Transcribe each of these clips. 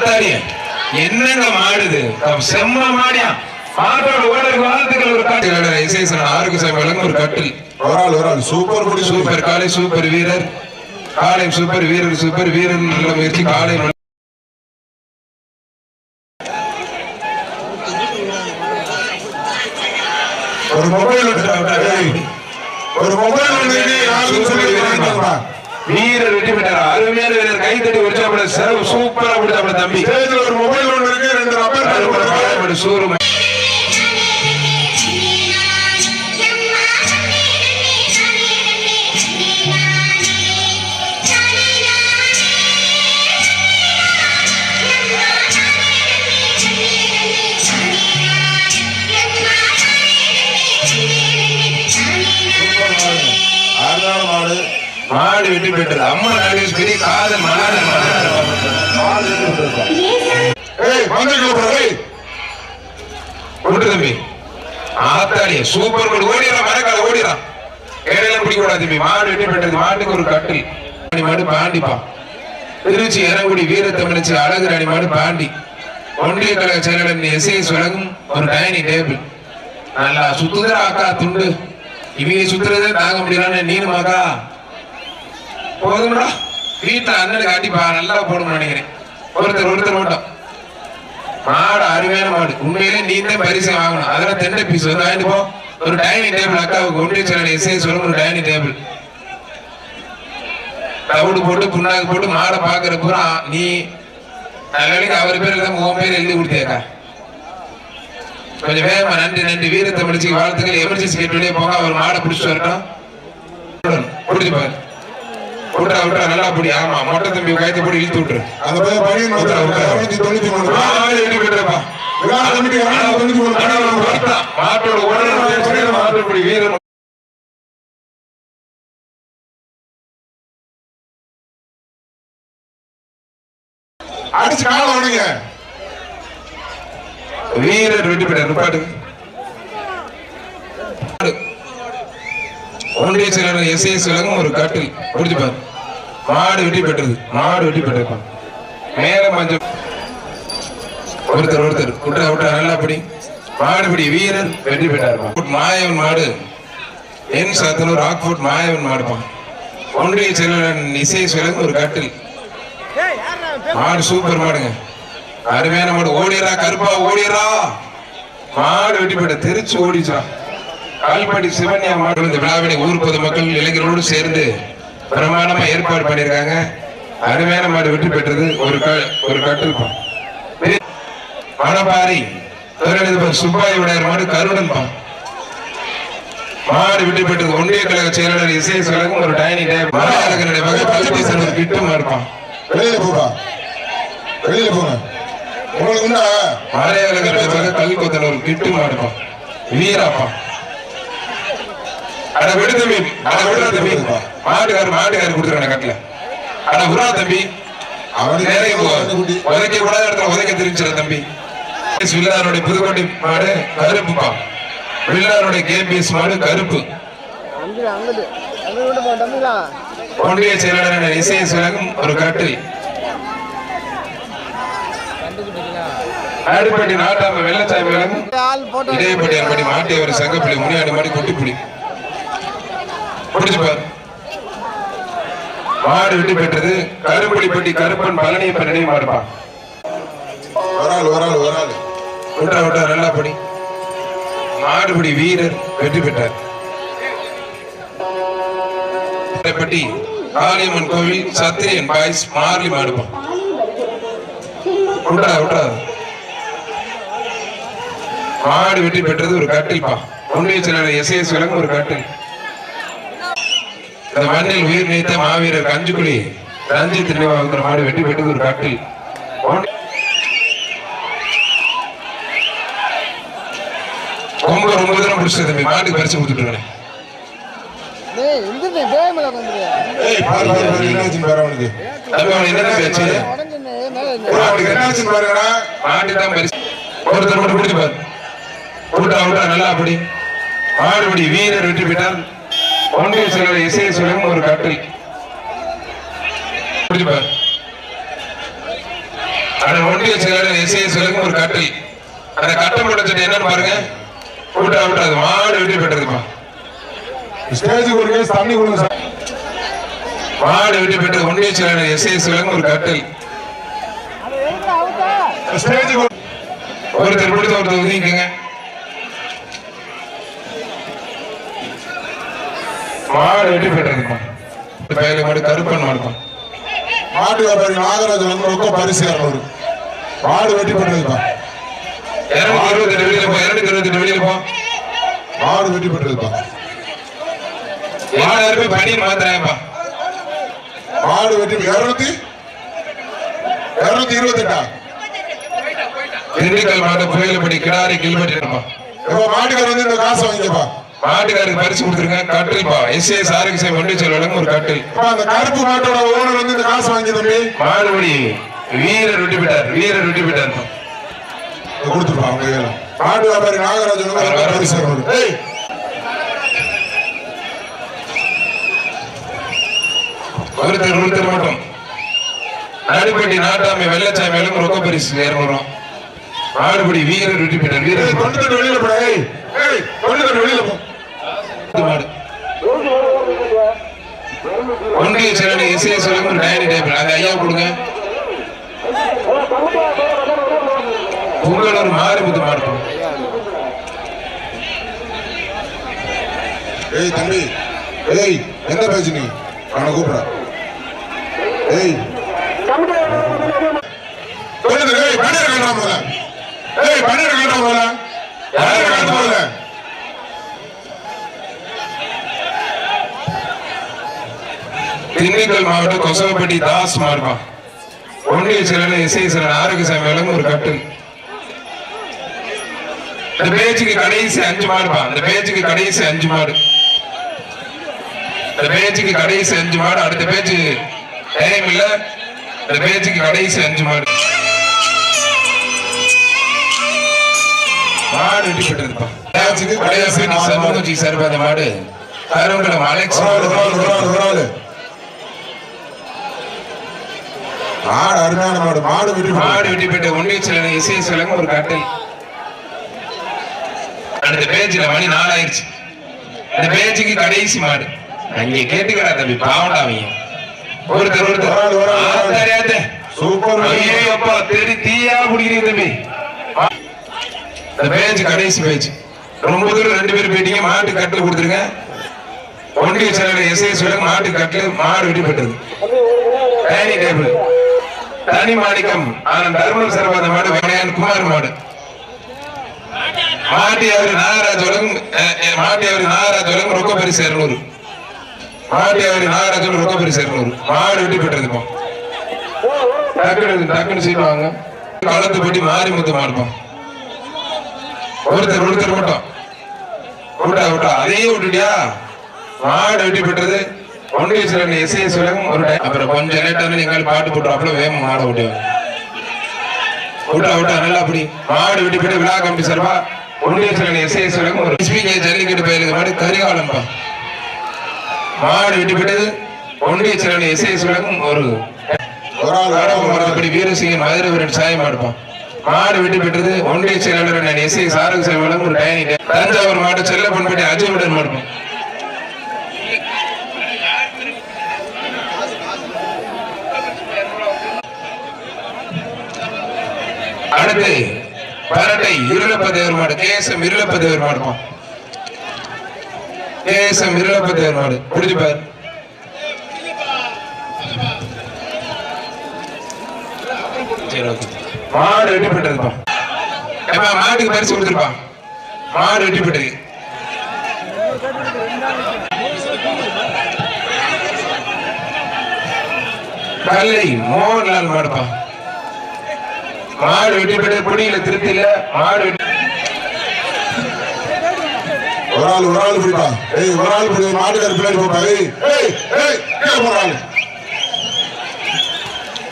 ஆத்தாடிய என்னங்க மாடுது? செம்ம மாடியா? மாட்டோட ஓடருக்கு வாழ்த்துக்கள் ஒரு காட்டு. இசைசன் ஆறுக்கு சாமி ஒரு கட்டில். ஒரு ஆள் ஒரு ஆள் சூப்பர். குடி சூப்பர் காலை சூப்பர் வீரர். காலை சூப்பர் வீரர் சூப்பர் வீரர் முயற்சி காலை ஒரு மொபைல் ஒரு மொபைல் ஒன்று யாரும் சொல்லி வாங்கிக்கோங்க. வீரர் வெற்றி பெற்றார். அருமையான வீரர் கை தட்டி உற்சாகப்பட சூப்பரா கொடுத்தாப்பட தம்பி. ஒரு மொபைல் ஒன்று இருக்கு ரெண்டு ரப்பர் பேண்ட் மாடு பெற்றது அம்மா நாகேஷ் பெரிய காதல் மாடு விட்டு தம்பி. ஆத்தாடிய சூப்பர் மாடு ஓடிடா மரக்கால ஓடிடா. இடையில பிடிக்க கூடாது தம்பி. மாடு வெட்டி பெற்றது மாட்டுக்கு ஒரு கட்டில். மாடு பாண்டிப்பான் திருச்சி இறங்குடி வீரத்தமிழச்சி அழகு ராணி மாடு பாண்டி. ஒன்றிய கழக செயலாளர் எஸ்ஐஎஸ் வழங்கும் ஒரு டைனிங் டேபிள். நல்லா சுத்துதா அக்கா துண்டு. இவங்க சுத்துறதே தாங்க முடியலன்னு நீனுமாக்கா போதும்டா வீட்டுல அண்ணனுக்கு அடிப்பா நல்லா போடணும்னு நினைக்கிறேன். ஒருத்தர் ஒருத்தர் மட்டும். மாடு அருமையான மாடு. உண்மையிலே நீந்தே பரிசு வாங்கணும். அதெல்லாம் தெண்டை பீஸ் வந்து வாங்கிட்டு போ. ஒரு டைனிங் டேபிள் அக்காவுக்கு ஒன்றிய சேனல் எஸ்ஐ சொல்லும் ஒரு டைனிங் டேபிள் தவிடு போட்டு புண்ணாக்கு போட்டு மாடை பாக்குற பூரா நீ நல்ல அவர் பேர் இல்லாம உன் பேர் எழுதி கொடுத்தியாக்கா கொஞ்சம் வேகமா நன்றி நன்றி. வீரத்தை முடிச்சு வாழ்த்துக்கள். எமர்ஜென்சி கேட்டு வெளியே போக அவர் மாடை பிடிச்சிட்டு வரட்டும். பிடிச்சி பாரு விட்றா விட்றா நல்லா பிடி. ஆமா மொட்டை தம்பி கயத்தை போட்டு இழுத்து விட்டுரு. அந்த பையன் பையன் விட்றா, விட்றா. தொண்ணூத்தி மூணு. மாடு வெட்டி பெற்றப்பா. விழா கமிட்டி இருநூத்தி தொண்ணூத்தி மூணு. ஆனா ஒரு வருத்தம். மாட்டோட உடல் உழைப்பு மாட்டுப்படி வீரர் அடிச்சு கால உடைங்க வீரர் வெட்டி பெற்றார் நிப்பாட்டு ஒன்றிய செயலாளர் எஸ் விலகும் ஒரு கட்டில் பிடிச்சுப்பார் மாடு வெட்டி பெற்றது. மாடு வெட்டி பெற்றிருப்பா. நேரம் மஞ்சள் ஒருத்தர் ஒருத்தர். விட்டா விட்டார் நல்லா படி மாடுபிடி வீரர் வெற்றி பெற்றார் மாயவன் மாடு. என் சாத்தனூர் ஆக்போர்ட் மாயவன் மாடுப்பான் ஒன்றிய செயலாளர் இசை விலகும் ஒரு கட்டில். மாடு சூப்பர் மாடுங்க. அருமையான மாடு. ஓடியரா கருப்பா ஓடியரா மாடு வெட்டி போயிட்ட தெரிச்சு ஓடிச்சா. கல்படி சிவன்யா மாடு இந்த விழாவினை ஊர் பொதுமக்கள் இளைஞர்களோடு சேர்ந்து பிரமாணமா ஏற்பாடு பண்ணியிருக்காங்க. அருமையான மாடு வெற்றி பெற்றது. ஒரு ஒரு கட்டில் மணப்பாரி சுப்பாய் உடையார் மாடு கருடன் பா மாடு வெற்றி பெற்றது. ஒன்றிய கழக செயலாளர் இசை கழகம் ஒரு டைனிங் டேபிள் மலையாளர்களுடைய வகை கல்விசன் ஒரு கிட்டும் இருப்பான் வெளியில போப்பா. வெளியில போங்க. உங்களுக்கு முன்னா மலையாளர்களுடைய கல் கொத்தன ஒரு கிட்டு மாடுப்பான் வீராப்பா அட விடு தம்பி. அட விடுறா தம்பி. மாட்டுக்காரு மாட்டுக்காரு கொடுத்துருக்கான கட்டில. அட விடுறா தம்பி அவனுக்கு நிறைய. உதைக்க கூடாத இடத்துல உதைக்க தெரிஞ்சிட தம்பி. வில்லாருடைய புதுக்கோட்டை மாடு கருப்புப்பா. வில்லாருடைய கேபிஎஸ் மாடு கருப்பு. ஒன்றிய செயலாளர் இசைஎஸ் விலகும் ஒரு கட்டில். ஆடுபட்டி நாட்டாம வெள்ளச்சாமி விலகும். ஆள் போட்டோ இடையப்படி அன்படி மாட்டி ஒரு சங்கப்புலி முனியாடி மாடி குட்டிப்புலி. பாரு மாடு வெட்டி பெற்றது கருப்புலிப்பட்டி கருப்பன் பழனியப்பன் நினைவு மாடுப்பா ஆள் ஒரு ஆள் விட்டா விட்டா நல்லா படி. மாடுபிடி வீரர் வெற்றி பெற்றார். பட்டி காளியம்மன் கோவில் சத்திரியன் பாய்ஸ் மார்லி மாடுப்பா விட்டா விட்டா. மாடு வெற்றி பெற்றது ஒரு கட்டில்பா ஒன்றிய செயலாளர் எஸ் எஸ் விலங்கு ஒரு கட்டில். இந்த மண்ணில் உயிர் நீத்த மாவீரர் கஞ்சுக்குழி ரஞ்சித் நினைவாகிற மாடு வெற்றி பெற்றது ஒரு கட்டில். ரொம்ப ரொம்ப தூரம் பிடிச்சது தம்பி. மாட்டுக்கு பரிசு கொடுத்துட்டு ஒருத்தர் மட்டும் பிடிச்சு பாரு. விட்டா விட்டா நல்லா அப்படி மாடுபடி வீரர் வெற்றி பெற்றார். ஒன்றிய செயலர் இசை சொல்லும் ஒரு கட்டில். பிடிச்சு பாரு. அந்த ஒன்றிய செயலாளர் எஸ்ஐ சொல்லுங்க ஒரு கட்டில். அந்த கட்டம் போட்டு என்னன்னு பாருங்க. விட்டா விட்டாது மாடு வெட்டி பெற்றதுப்பா ஸ்டேஜுக்கு ஒரு கேஸ் தண்ணி கொடுங்க சார். மாடு வெட்டி பெற்றது ஒன்றிய செயலாளர் எஸ்ஐ சொல்லுங்க ஒரு கட்டில். ஸ்டேஜுக்கு ஒரு- ஒருத்தர் பிடித்த ஒருத்தர் ஒதுங்கிக்கங்க மாடு வெட்டி பெற்றதுப்பா பயில மாடு கருப்பன் மாடுப்பா மாட்டு வியாபாரி நாகராஜன் வந்து ரொம்ப பரிசு இரநூறு மாடு வெட்டி பெற்றதுப்பா இருநூத்தி இருபத்தி வெளியில போ இருநூத்தி இருபத்தி வெளியில போ. மாடு வெட்டி பெற்றதுப்பா மாடு அறுப்பை பணியன் மாத்திராயப்பா மாடு வெட்டி இருநூத்தி? இருநூத்தி இருபத்தி எட்டா திண்டுக்கல் மாவட்டம் புயலப்படி கிடாரி இப்ப மாட்டுக்காரர் வந்து இந்த காசை வாங்கிக்கப்பா. மாட்டுக்காருக்கு பரிசு கொடுத்துருங்க. கட்டில்பா எஸ்ஏஎஸ் ஆரோக்கிய ஒன்றிய செயலாளர் ஒரு கட்டில். அந்த கருப்பு மாட்டோட ஓனர் வந்து இந்த காசை வாங்கி தம்பி மாடுபடி வீரர் வெட்டி விட்டார் வீரர் வெட்டி விட்டார் கொடுத்துருப்பா அவங்க. மாட்டு வியாபாரி நாகராஜன் பரிசு ஏய். ஒருத்தர் ஒருத்தர் மட்டும். நடுப்பட்டி நாட்டாமை வெள்ளச்சாமி மேலும் ரொக்க பரிசு. இருநூறும் மாடுபடி வீரர் வெட்டி விட்டார் வீரர் தட்டு வெளியில கொண்டு தட்டு வெளியில போ. மாடு ஒன்றிய செயலாளர் இசைய சொல்லுங்க டயரி டேபிள் அது ஐயா கொடுங்க. புங்கலூர் மாரிமுத்து மாட்டோம் ஏய் தம்பி ஏய் எந்த பேச்சு நீ? அவனை கூப்பிட. ஏய். சொல்லுங்க ஏய் பன்னீர் கண்டா முதல்ல. ஏய் பன்னீர் கண்டா முதல்ல. பன்னீர் கண்டா முதல்ல? திண்டுக்கல் மாவட்டம் கொசவப்பட்டி தாஸ் மார்பா. ஒன்றிய செயலாளர் எஸ்ஐ செயலர் ஆரோக்கியசாமி வழங்கும் ஒரு கட்டில் இந்த பேச்சுக்கு கடைசி அஞ்சு மாடுப்பா இந்த பேச்சுக்கு கடைசி அஞ்சு மாடு. இந்த பேச்சுக்கு கடைசி அஞ்சு மாடு. அடுத்த பேச்சு டைம் இல்ல. இந்த பேச்சுக்கு கடைசி அஞ்சு மாடு. மாடு வெட்டி பெற்றதுப்பா பேச்சுக்கு கடைசி நாலு மாடு. சமூகஜி சார்பா அந்த மாடு. கருங்குளம் அலெக்ஸ் மாடு அருமையான மாடு மாடு வெட்டி போடு. மாடு வெட்டி பெற்ற ஒன்றிய செயலர் இசை சொல்லுங்க ஒரு கட்டில். அடுத்த பேஜ்ல மணி நாலாயிருச்சு. இந்த பேஜுக்கு கடைசி மாடு. அங்க கேட்டுக்கிறா தம்பி பாவண்டா அவங்க ஒருத்தர் ஒருத்தர். சூப்பர் ஐயோ அப்பா தெரி தீயா பிடிக்கிறீங்க தம்பி. இந்த பேஜ் கடைசி பேஜ் ரொம்ப தூரம் ரெண்டு பேரும் போயிட்டீங்க மாட்டு கட்டில் கொடுத்துருங்க. ஒன்றிய செயலர் எஸ்ஐ சொல்லுங்க மாட்டு கட்டில் மாடு வெட்டி பெற்றது. Dining table. தனி மாணிக்கம் ஆனந்த் தர்மல் சர்வாத மாடு வினயன் குமார் மாடு. மாட்டியாவரி நாகராஜ் வழங்கும் அஹ், ரொக்க பரிசு இருநூறு. மாட்டியாவரி நாகராஜ் ரொக்க பரிசு இருநூறு. மாடு வெட்டி பெற்றதுப்போம் டக்குனு டக்குனு சீட்டு வாங்க. களத்து போட்டி மாரிமுத்து மாடுப்போம் ஒருத்தர் ஒருத்தர் மட்டும். விட்டா விட்டா அதையே விட்டுட்டியா மாடு வெட்டி பெற்றது ஒன்றிய சிலர் இசையை சொல்லுங்க ஒரு time. அப்புறம் கொஞ்சம் லேட்டா நீங்கள் பாட்டு போட்டுறாப்புல வேகம் மாட விட்டுவாங்க விட்டா விட்டா நல்லா அப்படி மாடு விட்டு பெற்று விழா கம்பி சார்பா ஒன்றிய சிலர் எஸ்ஐ சொல்லுங்க ஒரு எஸ்பிகே ஜல்லிக்கட்டு பயிலுக்கு மாடு கரிகாலம்பா. மாடு விட்டு பெற்றது ஒன்றிய சிலர் எஸ்ஐ சொல்லுங்க ஒரு ஒரு ஆள் வீரசிங்கன் மதுரை வீரன் சாயம் மாடுப்பான் மாடு வெட்டி பெற்றது ஒன்றிய செயலாளர் நான் எஸ்ஐ சாரக சேவலம் ஒரு டைனி தஞ்சாவூர் மாடு செல்ல பண்பட்டி அஜயவுடன் மாடுப்பான் அடுத்து பரட்டை இருளப்ப தேவர்மாடு கேசம் இருளப்ப தேவர் மாடுப்பான் கேசம் இருளப்ப தேவர்மாடு புரிஞ்சுப்பார் பாரு. மாடு வெட்டி பெற்றதுப்பா எப்ப மாட்டுக்கு பரிசு கொடுத்துருப்பா. மாடு வெட்டி பெற்றது கல்லை மோகன்லால் மாடுப்பா. மாடு வெட்டி பெற்றது குடியில திருப்தி இல்ல மாடு வெட்டி ஒரு ஆள் ஒரு ஆள் பிடிப்பா ஏய் ஒரு ஆள் பிடி மாட்டுக்கார பின்னாடி போப்பா. ஏய் ஏய் ஏய் கீழே போற ஆள்.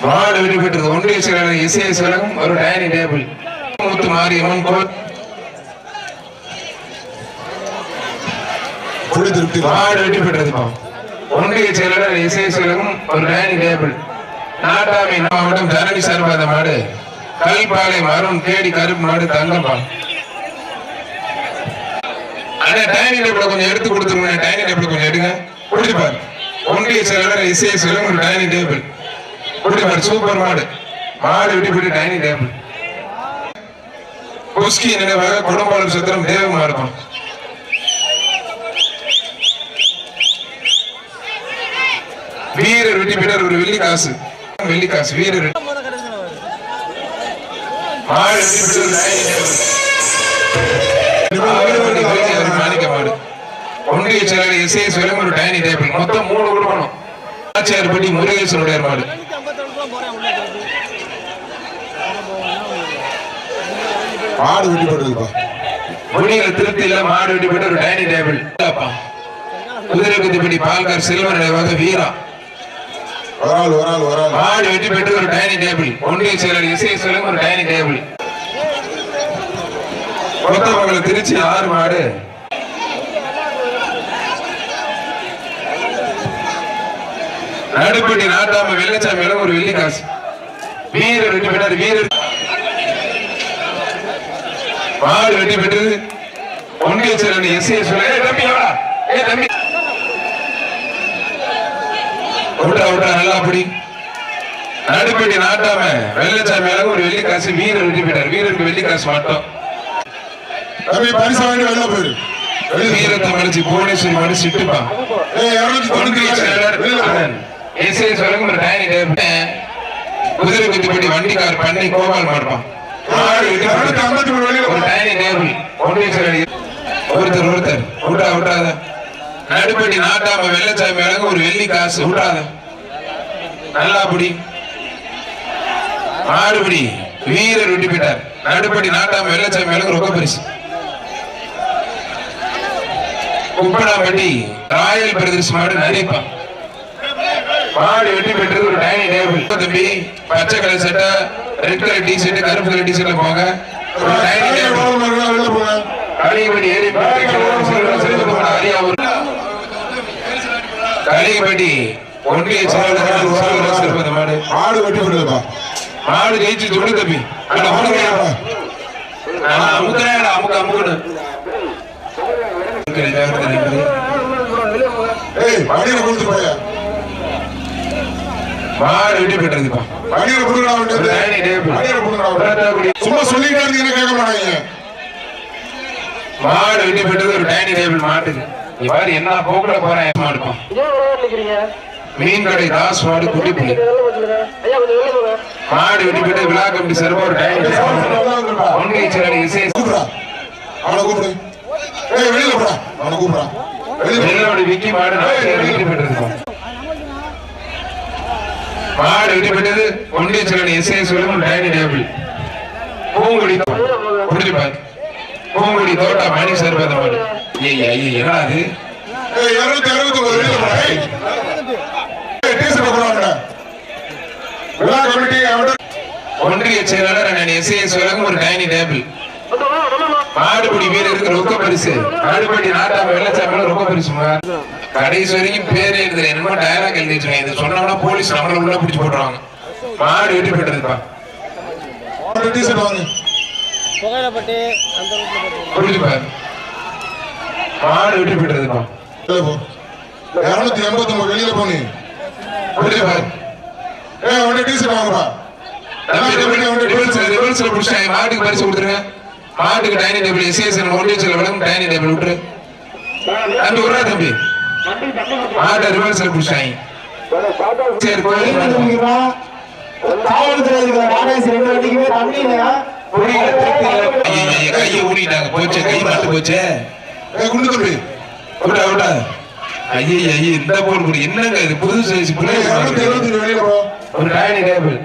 மாடு வெட்டி பெற்றது ஒன்றிய செயலாளர் இசைஎஸ் விலகும் ஒரு டைனிங் டேபிள். முத்து மாரியம்மன் கோவில். புடி திருப்தி. மாடு ஒன்றிய செயலாளர் இசைஎஸ் விலகும் ஒரு டைனிங் டேபிள். நாட்டாமை மாவட்டம் தரணி சார்பாத மாடு. கல்பாலை மரம் தேடி கருப்பு மாடு தங்கப்பா அண்ணா டைனிங் டேபிள் கொஞ்சம் எடுத்து கொடுத்துருங்க டைனிங் டேபிள் கொஞ்சம் எடுங்க. குடிப்பார் ஒன்றிய சொல்லுங்க ஒரு டைனிங் டேபிள் குடிப்பார் சூப்பர் மாடு. மாடு விட்டு விட்டு டைனிங் டேபிள் குஸ்கி நினைவாக குடம்பாளர் சுத்திரம் தேவமா இருக்கும். வீரர் வெட்டி பின்னர் ஒரு வெள்ளி காசு. வெள்ளி காசு வீரர் வெட்டி- மாடு வெட்டி பின்னர் ஒரு டைனிங் டேபிள் ஆவரப்பட்டி கோயிலார் மாணிக்க மாடு ஒன்றிய செயலர் எஸ்ஐ சொல்லும் ஒரு டைனிங் டேபிள் மொத்தம் மூணு கொடுக்கணும் ஆச்சியார்பட்டி முருகேசனுடைய மாடு மாடு வெட்டி போட்டுருப்பா முடியில மாடு வெட்டி ஒரு டைனிங் டேபிள் குதிரை குதிப்படி பால்கார் செல்வன் வீரா ஒரு ஆள் ஒரு ஆள் ஒரு ஆள் மாடு வெட்டி போட்டு ஒரு டைனிங் டேபிள் ஒன்றிய செயலர் இசை சொல்லும் ஒரு டைனிங் டேபிள் கொத்தமங்கலம் திருச்சி ஆறு மாடு? நடுப்பட்டி நாட்டாம வெள்ளச்சாமி இடம் ஒரு வெள்ளி காசு. வீரர் வெட்டி பெற்றார் வீரர். மாடு வெட்டி பெற்றது. ஒன்றிய செயலர் எஸ்ஏ சொல்ல "ஏய் தம்பி தம்பி. விட்டா விட்டா நல்லா அப்படி நடுப்பட்டி நாட்டாம வெள்ளச்சாமி இடம் ஒரு வெள்ளி காசு வீரர் வெட்டி பெற்றார் வீரருக்கு வெள்ளி காசு மட்டும். தம்பி பரிசு வாங்கி வெளில போயிரு. வீரத்தை மடிச்சு புவனேஸ்வரி மடி சிட்டுப்பா. எஸ்ஐ சொல்லுங்க ஒரு குதிரை குத்திப்பட்டி வண்டிக்கார் பண்ணி கோபால் மாடுப்பான் ஒரு. Dining table. ஒருத்தர் ஒருத்தர். விட்டா விட்டாத நடுப்பட்டி நாட்டாம வெள்ளச்சாமி அழகு ஒரு வெள்ளி காசு. விட்டாத நல்லா அப்படி மாடுபடி வீரர் வெட்டி போயிட்டார். நடுப்பட்டி நாட்டாம வெள்ளச்சாமி அழகு ரொம்ப பரிசு. குப்படாம்பட்டி ராயல் பிரதர்ஸ் மாடு நரிப்பா மாடு வெட்டி பெற்றது ஒரு டைனிங் டேபிள். தம்பி பச்சை கலர் சட்டை ரெட் கலர் டி ஷர்ட் கருப்பு கலர் டி ஷர்ட்ல போங்க. ஒரு டைனிங் டேபிள் இருக்கா? வெளில போங்க கலியப்பட்டி ஏரி அரியாவூர் கலியப்பட்டி ஒன்றிய செயலாளர் சிறப்பது மாடு? மாடு வெட்டி போட்டுருப்பா மாடு ஜெயிச்சு சொல்லு தம்பி. அமுக்குறேன்டா, அமுக்கு, அமுக்குன்னு. மாடு வெட்டி கொடுக்கடா புறத்தாக்குடி. சும்மா சொல்லிட்டே இருந்தீங்கன்னா கேட்க மாட்டாங்க. மாடு வெட்டி பெற்றது ஒரு டைனிங் டேபிள் மாட்டுக்கு நீ பாரு என்ன போக்குல போறேன் ஏன் மாடுப்பான் மீன் கடை தாஸ் மாடு குட்டி புள்ளி. மாடு வெட்டி பெற்று விழா கமிட்டி சார்பா ஒரு டைனிங் டேபிள் ஒன்றிய செயலாளர் இசை. அவனை கூப்பிடு. ஏய் வெளியில போடா. அவனை கூப்பிடா வெளியில விக்கி மாடு வெட்டி பெற்றதுப்பா மாடு வெட்டி பெற்றது ஒன்றிய செயலாளர் இசை சொல்லும் டைனிங் டேபிள். பூங்குடி பாரு பூங்குடி தோட்டா மணி மாடு ஏய் ஐயா அது? இருநூத்தி அறுபத்தி ஒன்பது ஒன்றிய செயலாளர் அண்ணன் எஸ்ஐ சொல்லுங்க ஒரு டைனிங் டேபிள். மாடுபிடி வீரருக்கு ரொக்க பரிசு. மாடுபடி நாட்டாம வெள்ளச்சாமியில ரொக்க பரிசு கடைசி வரைக்கும் பேரே எழுதுல. என்னமோ டயலாக் எழுதி வச்சிருக்கேன் இது சொன்னோம்னா போலீஸ் நம்மள உள்ள பிடிச்சு போட்டுருவாங்க. மாடு வெட்டி வாங்கு. புகையிலப்பட்டு அந்த மாடு வெட்டி பெற்றதுப்பா வெளியில போ. இருநூத்தி எண்பத்தி ஒன்பது வெளியில போ நீ. புரிஞ்சு பாரு ஏய் அவன்கிட்ட டீசர்ட் வாங்குப்பா ரிவர்ஸ்ல ரிவர்ஸ்ல புடிச்சாங்க மாட்டுக்கு பரிசு கொடுத்துருங்க மாட்டுக்கு டைனிங் டேபிள் எஸ்எஸ்என் ஒன்றிய சில விளக்கும் டைனிங் டேபிள் விட்டுரு. தம்பி விட்றா தம்பி. மாட்டை ரிவர்ஸ்ல புடிச்சாங்க. சரி கோயில் இல்ல ஐயையே, கையை ஊனிட்டாங்க போச்சே கை மாட்டு போச்சே ஏய் குண்டு தம்பி விட்டா விட்டா ஐயே ஐயே இந்த போல் கூட என்னங்க இது புது சைஸ் ஏய் இருநூத்தி ஒரு டைனிங் டேபிள்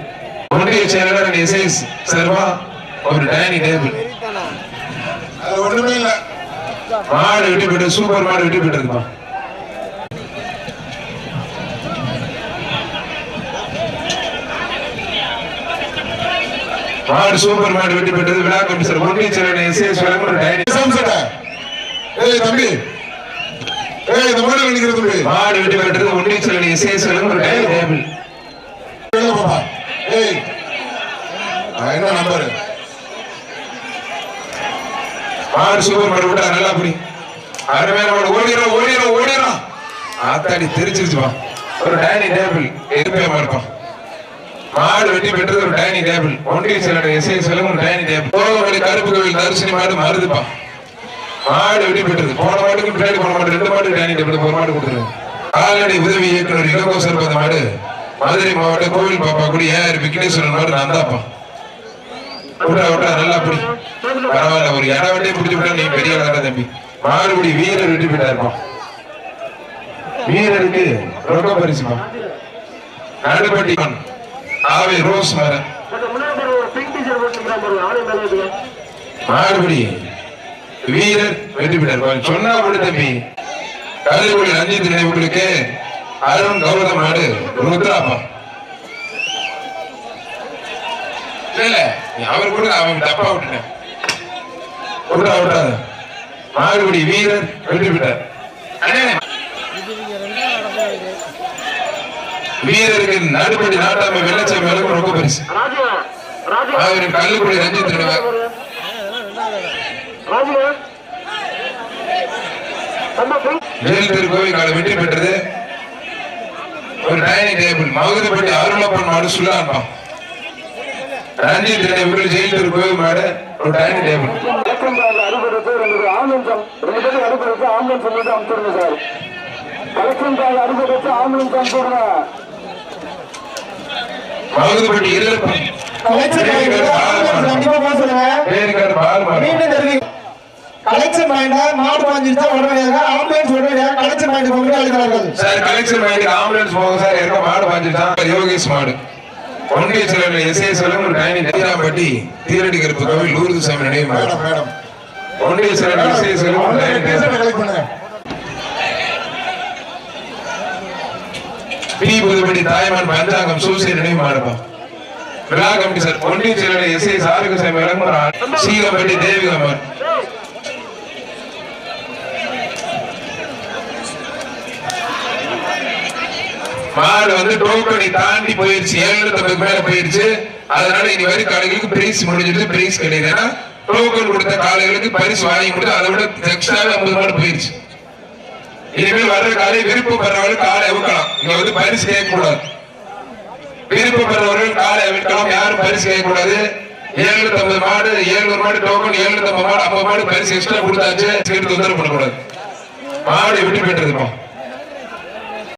ஒன்றிய செயலாளர் எஸ்எஸ் சர்வா ஒரு டைனிங் டேபிள் அது ஒண்ணுமே இல்ல மாடு விட்டு போயிட்டு சூப்பர் மாடு விட்டு போயிட்டு மாடு சூப்பர் மாடு வெற்றி பெற்றது விழா கமிஷனர் பொன்னீச்சரன் எஸ். எஸ் ஏய் தம்பி. ஏய் இந்த மாடு நிக்கிற தம்பி? மாடு வெற்றி பெற்றது பொன்னீச்சரன் எஸ். எஸ் விளம்பரம் டேபிள். ஏய் என்ன நம்பர்? மாடு சூப்பர் மாடு விட்டா நல்லா புடி. அருமையான மாடு. ஓடிடும் ஓடிடும் ஓடிடும் ஆத்தாடி தெரிச்சிருச்சுப்பா. ஒரு டைனிங் டேபிள். எதிர்ப்பே மாடுப்பான் மாடு வெட்டி பெற்றது ஒரு டைனிங் டேபிள். ஒன்றிய செயலர் எஸ்ஐ செல்லும் ஒரு டைனிங் டேபிள். போகவழி கருப்பு கோவில் தரிசனி மாடு மருதுப்பா. மாடு வெட்டி பெற்றது. போன மாட்டுக்கு பின்னாடி போன மாடு ரெண்டு மாடு டைனிங் டேபிள் ஒரு மாடு கொடுத்துருவேன் கால்நடை உதவி இயக்குனர் இளங்கோசர் பந்த மாடு. மதுரை மாவட்ட கோவில் பாப்பா குடி ஏஆர் விக்னேஸ்வரன் மாடு நான் தான்ப்பா விட்டா விட்டா நல்லா பிடி. பரவாயில்ல ஒரு இடம் வண்டியை பிடிச்சி விட்டா நீ பெரிய ஆளா தம்பி. மாடுபிடி வீரர் வெட்டி போயிட்டா இருப்பான் வீரருக்கு ரொக்க பரிசுமா நடுப்பட்டி ஆவை ரோஸ் மரம் மாடுபிடி வீரர் வெற்றி பெற்றார். சொன்னா கூட தம்பி. கருதுகுடி ரஞ்சித் நினைவுகளுக்கு அருண் கௌதம் மாடு ருத்ராப்பா இல்ல அவர் கூட அவன் தப்பா விட்டுட்டேன் விட்டா விட்டாத மாடுபிடி வீரர் வெற்றி பெற்றார். அண்ணே, வீரருக்கு நடுபடி நாட்டாம வெள்ளச்சம் மேலும் ரொம்ப பரிசு. அவரின் கல்லுக்குடி ரஞ்சித் நினைவார் ஜெயில் திருக்கோவில் கால வெற்றி பெற்றது. ஒரு டைனிங் டேபிள் மகுதப்பட்டி அருளப்பன் மாடு சுல்லான்பா ரஞ்சித் நினைவுகள் ஜெயில் திருக்கோவில் மாடு ஒரு டைனிங் டேபிள் மகுதப்பட்டி இருளப்பன் கண்டிப்பா போக சொல்லுங்க பேருக்காரு பால் மாடு மீண்டும் தெரிவிக்க கலெக்ஷன் பாயிண்டா மாடு பாஞ்சிருச்சா உடனடியாக ஆம்புலன்ஸ் உடனடியாக கலெக்ஷன் பாயிண்ட் கொண்டு அழைக்கிறார்கள். சார் கலெக்ஷன் மைக்கு ஆம்புலன்ஸ் போங்க சார். இருக்க மாடு பாஞ்சிருச்சான் யோகேஷ் மாடு. ஒன்றிய செயலர் எஸ்ஏ செல்லும் ஒரு டைனி தீராம்பட்டி தீரடி கருப்பு கோவில் லூர்து சாமி நினைவு மாடு. மேடம் ஒன்றிய செயலர் எஸ்ஏ செல்லும் ஒரு டைனி பி புதுப்பட்டி தாய்மான் பஞ்சாங்கம் சூசை நினைவு மாடுப்பா விழா கமிட்டி சார் ஒன்றிய செயலர் எஸ்ஏ சாருக்கு சாமி விளங்குமார் சீகம்பட்டி தேவிகமார் மாடு வந்து டோக்கனை தாண்டி போயிருச்சு ஏழு மேல போயிருச்சு. அதனால இனி வரை காலைகளுக்கு பிரைஸ் முடிஞ்சிட்டு பிரைஸ் கிடையாது. ஏன்னா டோக்கன் கொடுத்த காலைகளுக்கு பரிசு வாங்கி கொடுத்து அதை விட எக்ஸ்ட்ராவே ஐம்பது மாடு போயிருச்சு. இனிமேல் வர்ற காலை விருப்பப்படுறவர்கள் காலை அவுக்கலாம். இங்க வந்து பரிசு செய்யக்கூடாது விருப்பம் விருப்பப்படுறவர்கள் காலை அவிழ்க்கலாம் யாரும் பரிசு செய்யக்கூடாது கூடாது ஏழுநூத்தி ஐம்பது மாடு ஏழுநூறு மாடு டோக்கன் ஏழுநூத்தி ஐம்பது மாடு ஐம்பது மாடு பரிசு எக்ஸ்ட்ரா கொடுத்தாச்சு. சேர்த்து தொந்தரவு பண்ணக்கூடாது. மாடு எப்படி பெற்றதுப்பா